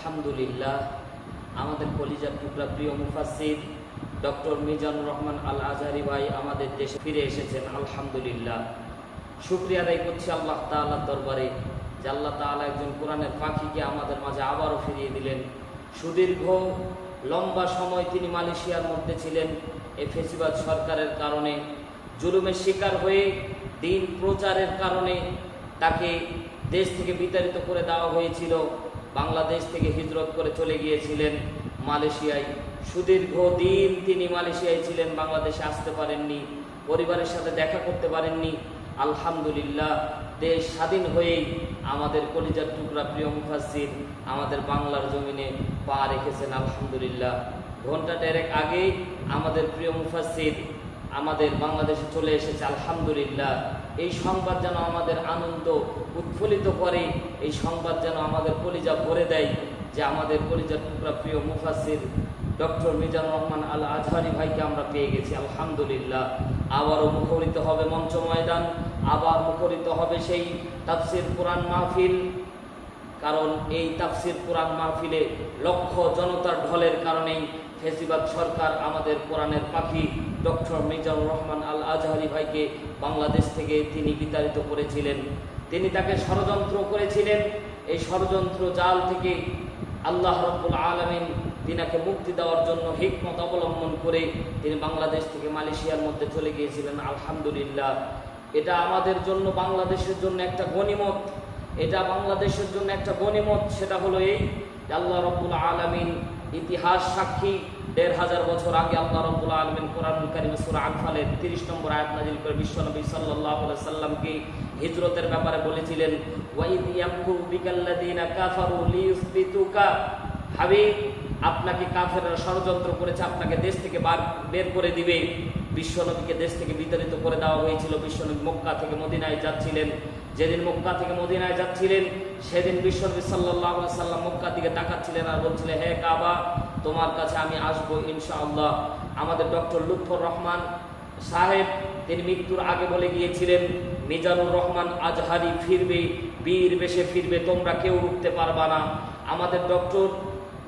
আলহামদুলিল্লাহ, আমাদের কলিজার টুকরা প্রিয় মুফাসির ডক্টর মিজানুর রহমান আল আজহারি ভাই আমাদের দেশে ফিরে এসেছেন, আলহামদুলিল্লাহ। শুক্রিয়া আদায় করছি আল্লাহ তাআলার দরবারে, যে আল্লাহ তাআলা একজন কোরআনের পাখিকে আমাদের মাঝে আবারও ফিরিয়ে দিলেন। সুদীর্ঘ, লম্বা সময় তিনি মালয়েশিয়ার মধ্যে ছিলেন। এই ফেসিবাদ সরকারের কারণে, জুলুমের শিকার হয়ে, দিন প্রচারের কারণে তাকে দেশ থেকে বিতাড়িত করে দেওয়া হয়েছিল। বাংলাদেশ থেকে হিজরত করে চলে গিয়েছিলেন মালয়েশিয়ায়। সুদীর্ঘ দিন তিনি মালয়েশিয়ায় ছিলেন, বাংলাদেশে আসতে পারেননি, পরিবারের সাথে দেখা করতে পারেননি। আলহামদুলিল্লাহ, দেশ স্বাধীন হয়েই আমাদের কলিজার টুকরা প্রিয় মুফাসির আমাদের বাংলার জমিনে পা রেখেছেন, আলহামদুলিল্লাহ। ঘণ্টা দেড়েক আগেই আমাদের প্রিয় মুফাসির আমাদের বাংলাদেশে চলে এসেছে, আলহামদুলিল্লাহ। এই সংবাদ যেন আমাদের আনন্দ উৎফুল্লিত করে, এই সংবাদ যেন আমাদের কলিজা ভরে দেয়, যে আমাদের কলিজার টুকরা প্রিয় মুফাসির ডক্টর মিজানুর রহমান আল আজহারি ভাইকে আমরা পেয়ে গেছি, আলহামদুলিল্লাহ। আবারও মুখরিত হবে মঞ্চ ময়দান, আবার মুখরিত হবে সেই তাফসির কোরআন মাহফিল। কারণ এই তাফসির কোরআন মাহফিলে লক্ষ জনতার ঢলের কারণেই ফেসিবাদ সরকার আমাদের কোরআনের পাখি। ডক্টর মিজানুর রহমান আল আজহারি ভাইকে বাংলাদেশ থেকে তিনি বিতাড়িত করেছিলেন। তিনি তাকে ষড়যন্ত্র করেছিলেন। এই ষড়যন্ত্র জাল থেকে আল্লাহ রব্বুল আলমিন তিনাকে মুক্তি দেওয়ার জন্য হিকমত অবলম্বন করে তিনি বাংলাদেশ থেকে মালয়েশিয়ার মধ্যে চলে গিয়েছিলেন। আলহামদুলিল্লাহ। এটা আমাদের জন্য, বাংলাদেশের জন্য একটা গণিমত। এটা বাংলাদেশের জন্য একটা গণিমত, সেটা হলো এই আল্লাহ রব্বুল আলমিন ইতিহাস সাক্ষী, দেড় হাজার বছর আগে আল্লাহ রব্বুল আলমিন কোরআন কারিম সুরা আনফালের তিরিশ নম্বর আয়াত নাজিল করে বিশ্বনবী সাল্লাহ সাল্লামকে হিজরতের ব্যাপারে বলেছিলেন কাফারু হাবিব, আপনাকে কাফেররা ষড়যন্ত্র করেছে, আপনাকে দেশ থেকে বের করে দিবে। বিশ্বনবীকে দেশ থেকে বিতাড়িত করে দেওয়া হয়েছিল। বিশ্বনবী মক্কা থেকে মদিনায় যাচ্ছিলেন। যেদিন মক্কা থেকে মদিনায় যাচ্ছিলেন, সেদিন বিশ্বনবী সাল্লাহ সাল্লাম মক্কা দিকে তাকাচ্ছিলেন আর বলছিলেন, হে কাবা, তোমার কাছে আমি আসব ইনশাআল্লাহ। আমাদের ডক্টর লুৎফর রহমান সাহেব, তিনি মৃত্যুর আগে বলে গিয়েছিলেন, মিজানুর রহমান আজহারি ফিরবে, বীর বেশে ফিরবে, তোমরা কেউ রুখতে পারবা না। আমাদের ডক্টর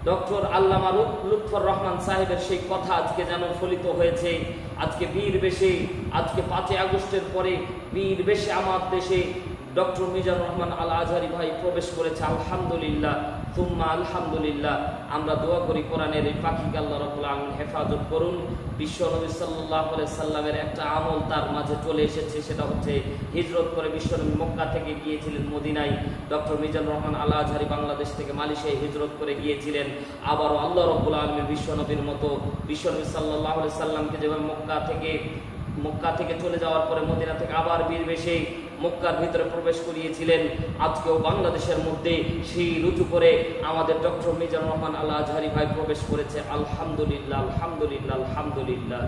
ডক্টর আল্লামা লুৎফর রহমান সাহেবের সেই কথা আজকে যেন ফলিত হয়েছে। আজকে বীর বেশে, আজকে পাঁচই আগস্টের পরে বীর বেশে আমার দেশে ডক্টর মিজানুর রহমান আল আজহারি ভাই প্রবেশ করেছে, আলহামদুলিল্লাহ। তুম্মা আলহামদুলিল্লাহ। আমরা দোয়া করি কোরআনের এই পাখিকে আল্লাহ রবুল্লা আলম হেফাজত করুন। বিশ্ব নবী সাল্লাহ সাল্লামের একটা আমল তার মাঝে চলে এসেছে, সেটা হচ্ছে হিজরত করে বিশ্বনবী মক্কা থেকে গিয়েছিলেন মদিনায়। ডক্টর মিজানুর রহমান আল্লাহ আজহারি বাংলাদেশ থেকে মালয়েশিয়ায় হিজরত করে গিয়েছিলেন। আবারও আল্লাহ রব্বুল আলমীর বিশ্বনবীর মতো বিশ্বনবী সাল্লাহ সাল্লামকে যেভাবে মক্কা থেকে মক্কা থেকে চলে যাওয়ার পরে মদিনা থেকে আবার বীর বেশে মক্কার ভিতরে প্রবেশ করিয়েছিলেন। আজকেও বাংলাদেশের মধ্যে সেই রুজু করে আমাদের ডক্টর মিজানুর রহমান আল্লাহ আজহারি ভাই প্রবেশ করেছে। আলহামদুলিল্লাহ আলহামদুলিল্লাহ আলহামদুলিল্লাহ।